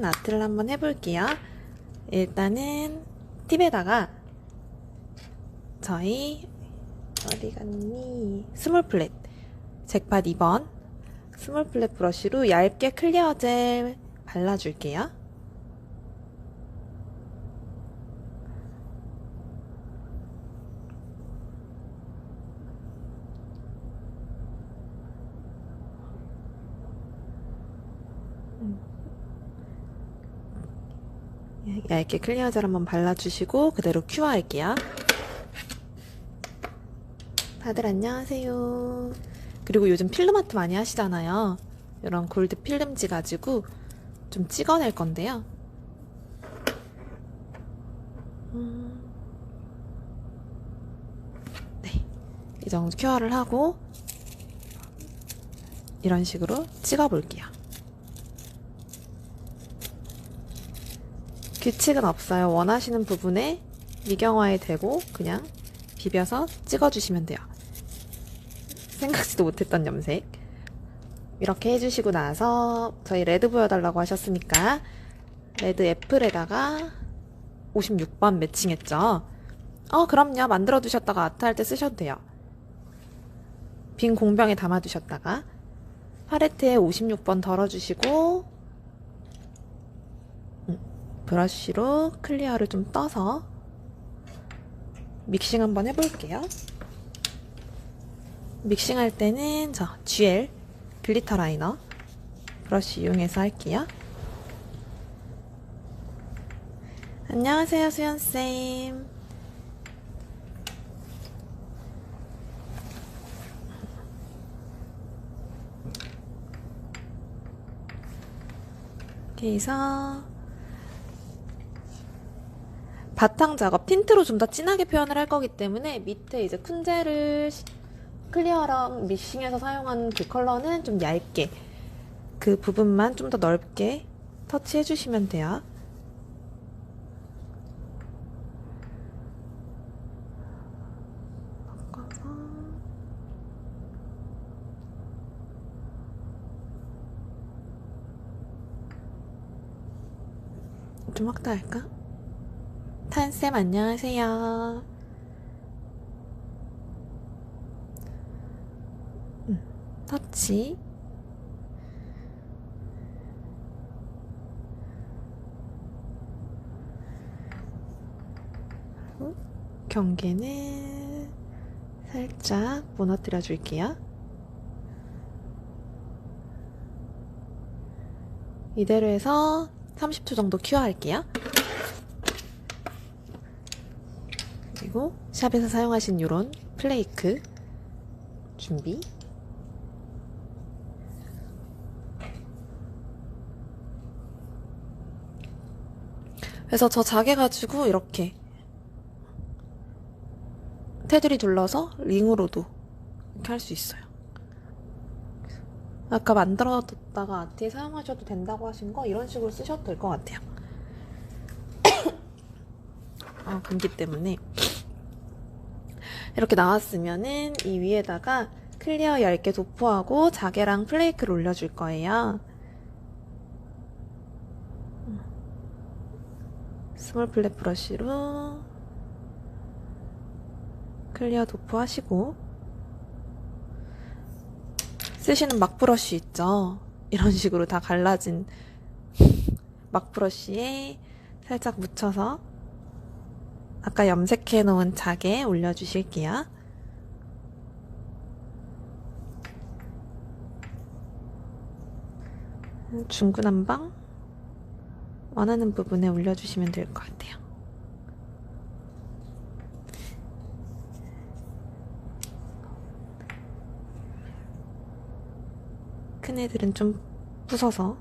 이번에는 아트를 한번 해볼게요. 일단은 팁에다가 저희 어디 갔니? 스몰 플랫 잭팟 2번 스몰 플랫 브러쉬로 얇게 클리어 젤 발라줄게요. 얇게 클리어 젤 한번 발라주시고 그대로 큐어 할게요. 다들 안녕하세요. 그리고 요즘 필름 아트 많이 하시잖아요. 이런 골드 필름지 가지고 좀 찍어낼 건데요. 음. 네. 이 정도 큐어를 하고 이런 식으로 찍어 볼게요. 규칙은 없어요. 원하시는 부분에 미경화에 대고 그냥 비벼서 찍어주시면 돼요. 생각지도 못했던 염색. 이렇게 해주시고 나서 저희 레드 보여달라고 하셨으니까 레드 애플에다가 56번 매칭했죠. 어, 그럼요. 만들어 두셨다가 아트 할 때 쓰셔도 돼요. 빈 공병에 담아 두셨다가 팔레트에 56번 덜어주시고 음, 브러쉬로 클리어를 좀 떠서 믹싱 한번 해볼게요. 믹싱 할 때는 저 GL 글리터 라이너 브러쉬 이용해서 할게요. 안녕하세요, 수연쌤. 이렇게 해서 바탕 작업 틴트로 좀 더 진하게 표현을 할 거기 때문에 밑에 이제 쿤젤을 클리어랑 미싱해서 사용한 그 컬러는 좀 얇게 그 부분만 좀 더 넓게 터치해 주시면 돼요. 좀 확대할까? 탄쌤 안녕하세요. 음, 터치. 경계는 살짝 무너뜨려 줄게요. 이대로 해서 30초 정도 큐어할게요. 그리고 샵에서 사용하신 이런 플레이크 준비. 그래서 저 자개 가지고 이렇게 테두리 둘러서 링으로도 이렇게 할 수 있어요. 아까 만들어뒀다가 아트에 사용하셔도 된다고 하신 거 이런 식으로 쓰셔도 될 것 같아요. 아, 감기 때문에 이렇게 나왔으면은 이 위에다가 클리어 얇게 도포하고 자개랑 플레이크를 올려줄 거예요. 스몰 플랫 브러쉬로 클리어 도포하시고 쓰시는 막 브러쉬 있죠? 이런 식으로 다 갈라진 막 브러쉬에 살짝 묻혀서 아까 염색해 놓은 자개 올려주실게요. 중구난방 원하는 부분에 올려주시면 될 것 같아요. 큰 애들은 좀 부서서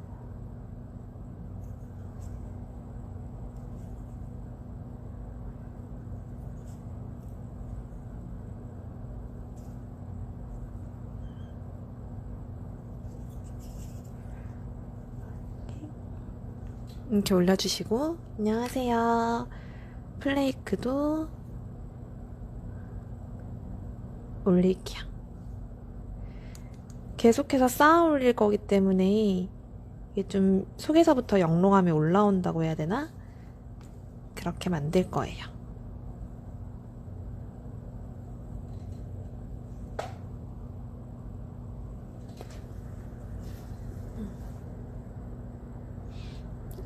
이렇게 올려주시고 안녕하세요 플레이크도 올릴게요 계속해서 쌓아 올릴 거기 때문에 이게 좀 속에서부터 영롱함이 올라온다고 해야 되나? 그렇게 만들 거예요.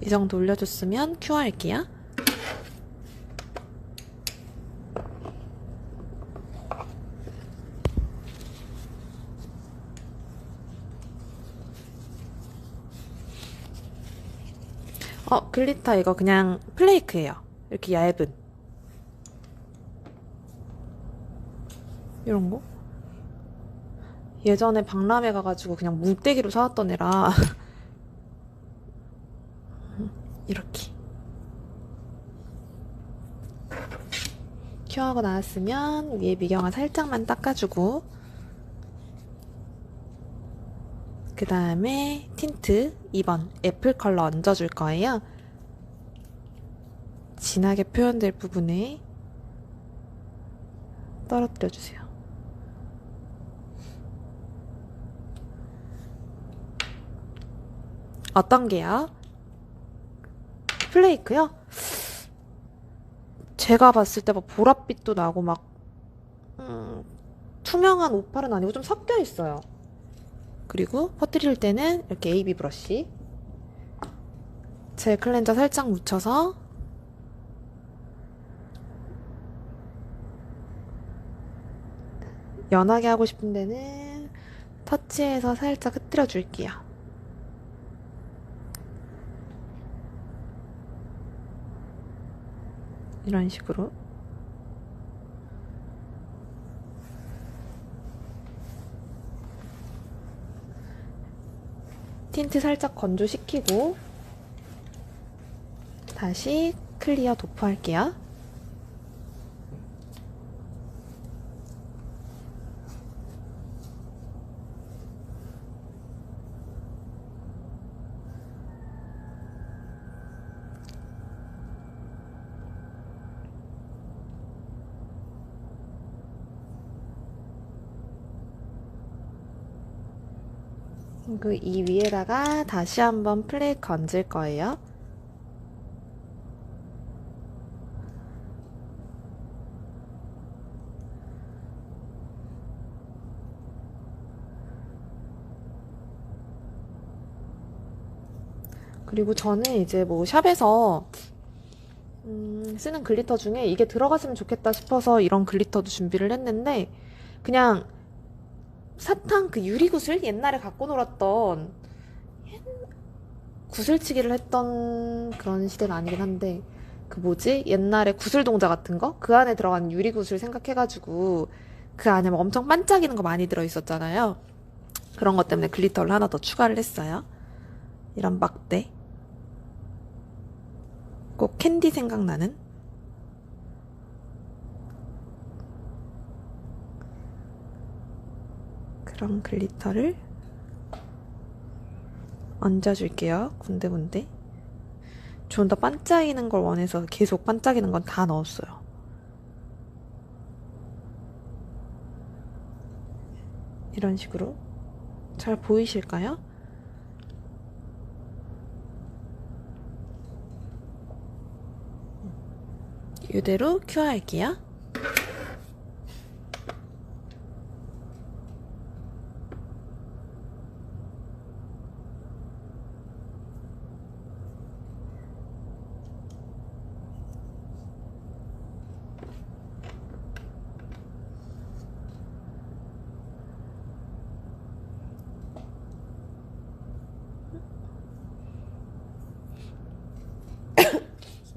이 정도 올려줬으면 큐 할게요. 어, 글리터 이거 그냥 플레이크예요. 이렇게 얇은. 이런 거? 예전에 박람회 가가지고 그냥 물떼기로 사왔던 애라. 이렇게. 큐하고 나왔으면 위에 미경아 살짝만 닦아주고 그 다음에 틴트 2번 애플 컬러 얹어줄 거예요. 진하게 표현될 부분에 떨어뜨려 주세요. 어떤 게요? 플레이크요? 제가 봤을 때 막 보랏빛도 나고 막 음, 투명한 오팔은 아니고 좀 섞여 있어요. 그리고 퍼뜨릴 때는 이렇게 AB 브러쉬 젤 클렌저 살짝 묻혀서 연하게 하고 싶은 데는 터치해서 살짝 흩뜨려 줄게요. 이런 식으로 틴트 살짝 건조시키고 다시 클리어 도포할게요. 그 이 위에다가 다시 한번 플레이크 얹을 거예요. 그리고 저는 이제 뭐 샵에서 음, 쓰는 글리터 중에 이게 들어갔으면 좋겠다 싶어서 이런 글리터도 준비를 했는데 그냥 사탕 그 유리구슬 옛날에 갖고 놀았던 옛- 구슬치기를 했던 그런 시대는 아니긴 한데 그 뭐지 옛날에 구슬 동자 같은 거 그 안에 들어간 유리구슬 생각해가지고 그 안에 막 엄청 반짝이는 거 많이 들어있었잖아요. 그런 것 때문에 글리터를 하나 더 추가를 했어요. 이런 막대. 꼭 캔디 생각나는 그런 글리터를 얹어줄게요. 군데군데. 좀 더 반짝이는 걸 원해서 계속 반짝이는 건 다 넣었어요. 이런 식으로. 잘 보이실까요? 이대로 큐어할게요.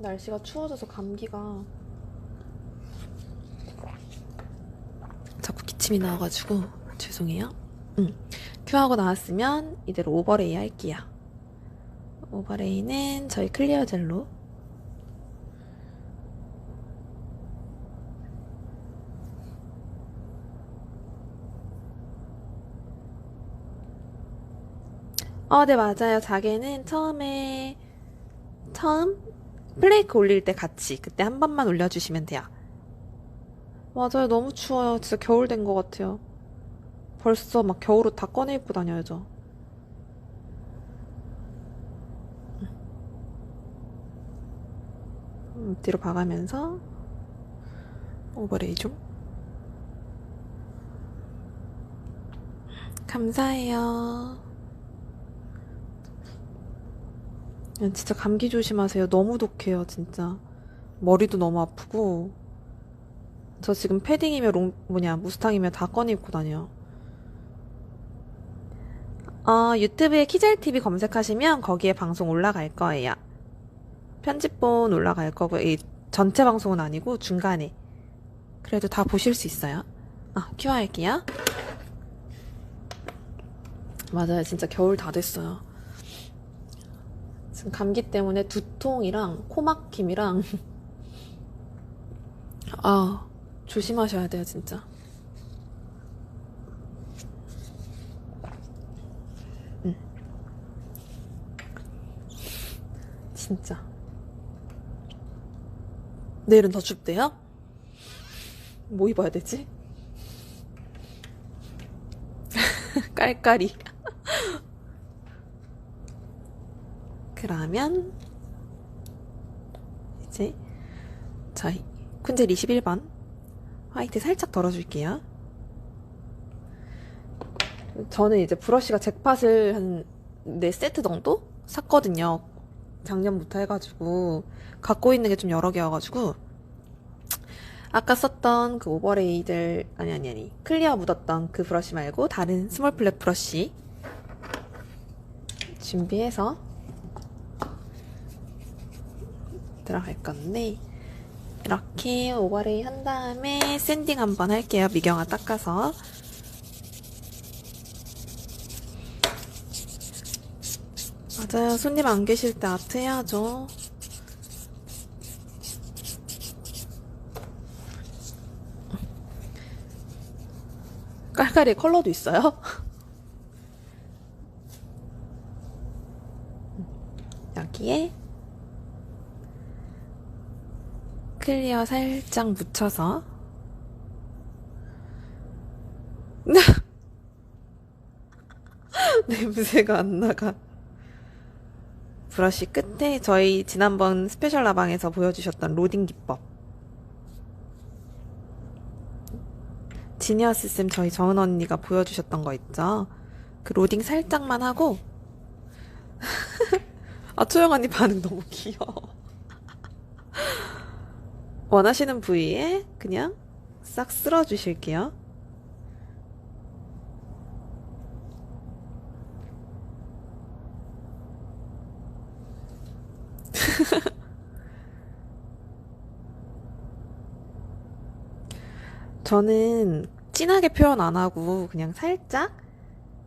날씨가 추워져서 감기가 자꾸 기침이 나와가지고 죄송해요. 응. 큐하고 나왔으면 이대로 오버레이 할게요. 오버레이는 저희 클리어 젤로 어, 네, 맞아요. 자개는 처음에, 처음 플레이크 올릴 때 같이 그때 한 번만 올려주시면 돼요. 맞아요. 너무 추워요. 진짜 겨울 된 것 같아요. 벌써 막 겨울옷 다 꺼내 입고 다녀야죠. 음, 뒤로 봐가면서 오버레이 좀. 감사해요. 진짜 감기 조심하세요. 너무 독해요, 진짜. 머리도 너무 아프고. 저 지금 패딩이며 롱, 뭐냐, 무스탕이며 다 꺼내 입고 다녀요. 어, 유튜브에 키젤TV 검색하시면 거기에 방송 올라갈 거예요. 편집본 올라갈 거고, 이 전체 방송은 아니고 중간에. 그래도 다 보실 수 있어요. 아, 큐 할게요. 맞아요. 진짜 겨울 다 됐어요. 지금 감기 때문에 두통이랑 코막힘이랑 아 조심하셔야 돼요 진짜 음. 진짜 내일은 더 춥대요? 뭐 입어야 되지? 깔깔이 그러면 이제 저희 쿤젤 21번 화이트 살짝 덜어줄게요. 저는 이제 브러쉬가 잭팟을 한 4세트 정도 샀거든요. 작년부터 해가지고 갖고 있는 게 좀 여러 개여가지고 아까 썼던 그 오버레이들 아니 아니 아니 클리어 묻었던 그 브러쉬 말고 다른 스몰 플랫 브러쉬 준비해서 들어갈 건데 이렇게 오버레이 한 다음에 샌딩 한번 할게요. 미경아 닦아서 맞아요. 손님 안 계실 때 아트 해야죠. 깔깔이 컬러도 있어요? 여기에 클리어 살짝 묻혀서 냄새가 안 나가. 브러쉬 끝에 저희 지난번 스페셜 라방에서 보여주셨던 로딩 기법. 지니어스 쌤 저희 정은 언니가 보여주셨던 거 있죠? 그 로딩 살짝만 하고 아 초영 언니 반응 너무 귀여워. 원하시는 부위에 그냥 싹 쓸어 주실게요. 저는 진하게 표현 안 하고 그냥 살짝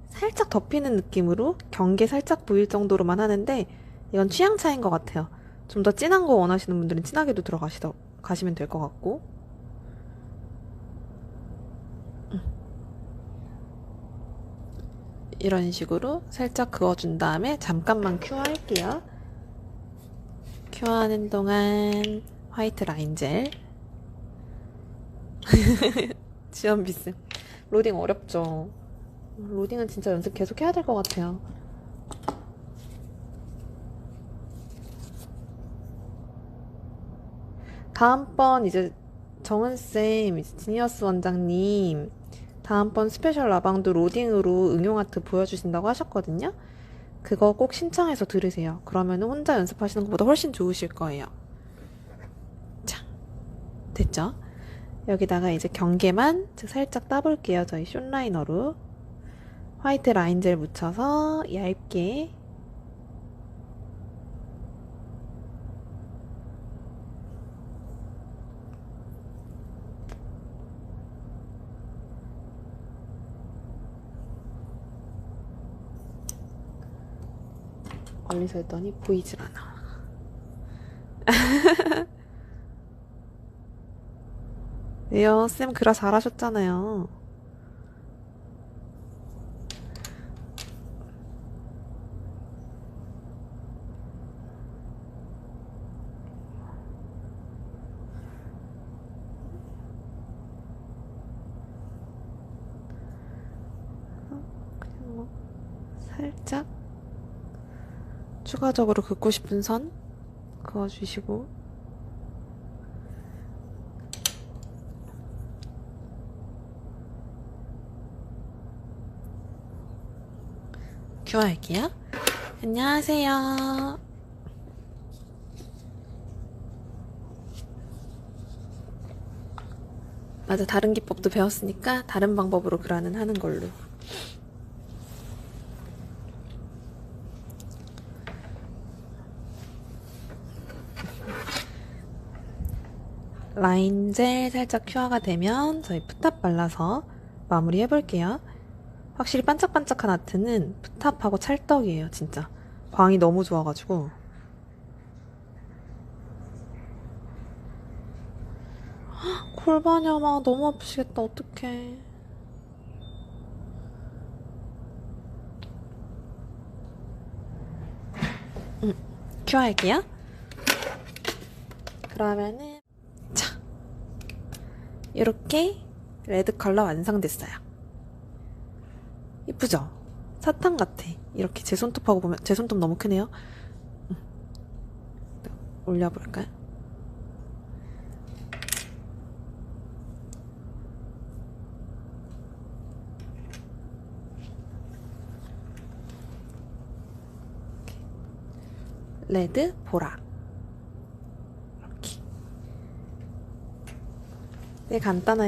살짝 덮이는 느낌으로 경계 살짝 보일 정도로만 하는데 이건 취향 차이인 것 같아요. 좀 더 진한 거 원하시는 분들은 진하게도 들어가시다 가시면 될 것 같고. 음. 이런 식으로 살짝 그어준 다음에 잠깐만 큐어 할게요. 큐어하는 동안 화이트 라인 젤. 지연 비쌤. 로딩 어렵죠? 로딩은 진짜 연습 계속 해야 될 것 같아요. 다음번 이제 정은쌤, 이제 지니어스 원장님, 다음번 스페셜 라방도 로딩으로 응용 아트 보여주신다고 하셨거든요? 그거 꼭 신청해서 들으세요. 그러면 혼자 연습하시는 것보다 훨씬 좋으실 거예요. 자, 됐죠? 여기다가 이제 경계만 살짝 따볼게요. 저희 숏라이너로. 화이트 라인 젤 묻혀서 얇게 멀리서 했더니 보이질 않아. 왜요? 쌤 그라 잘하셨잖아요. 추가적으로 긋고 싶은 선 그어주시고 교환할게요. 안녕하세요. 맞아, 다른 기법도 배웠으니까 다른 방법으로 그라는 하는 걸로. 라인 젤 살짝 큐어가 되면 저희 푸탑 발라서 마무리 해볼게요. 확실히 반짝반짝한 아트는 푸탑하고 찰떡이에요, 진짜. 광이 너무 좋아가지고. 헉, 골반야마 너무 아프시겠다, 어떡해. 음, 큐어할게요. 그러면은 자, 이렇게 레드 컬러 완성됐어요. 이쁘죠? 사탕 같아. 이렇게 제 손톱하고 보면 제 손톱 너무 크네요. 음. 올려볼까요? 레드, 보라. 이렇게. 네, 간단하게